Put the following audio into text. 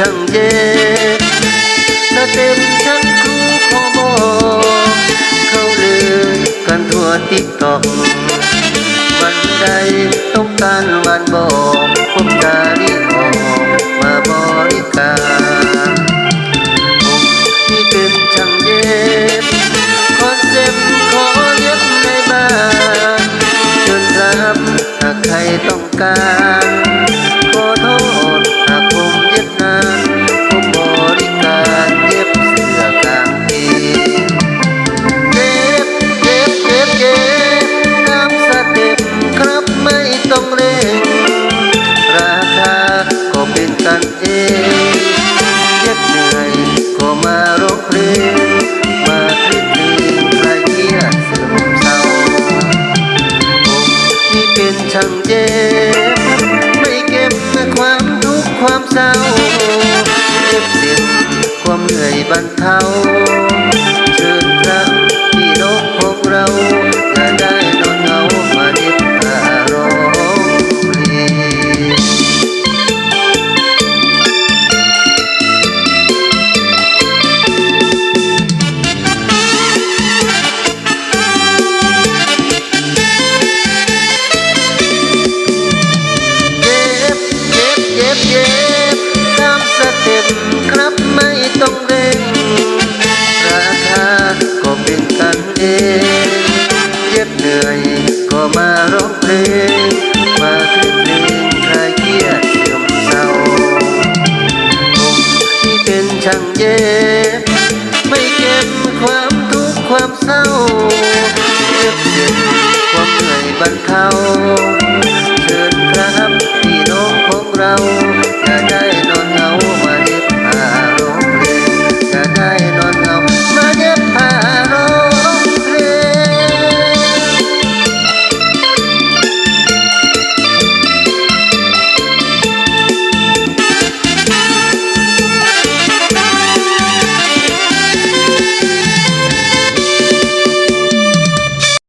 ช่างเย็บสเต็มช่างครูขอบอกเขาลือกันทั่วติ๊กตอกวันใดต้องการวันบอกผมจะรีออกมาบริการผมที่เป็นช่างเย็บคอนเซ็ปต์ขอเย็บในบ้านเชิญรับหากใครต้องการ ช่างเย็บไม่เก็บความทุกข์ความเศร้าเก็บเสียงความเหนื่อยบรรเทาื่อยก็มาร้องเพลง มาขึ้นเพลงคลายเครียดเสื่อมเศร้าผมที่เป็นช่างเย็บไม่เก็บความทุกข์ความเศร้าเก็บเก็บความเหนื่อยบรรเทาเชิญครับพี่น้องของเรา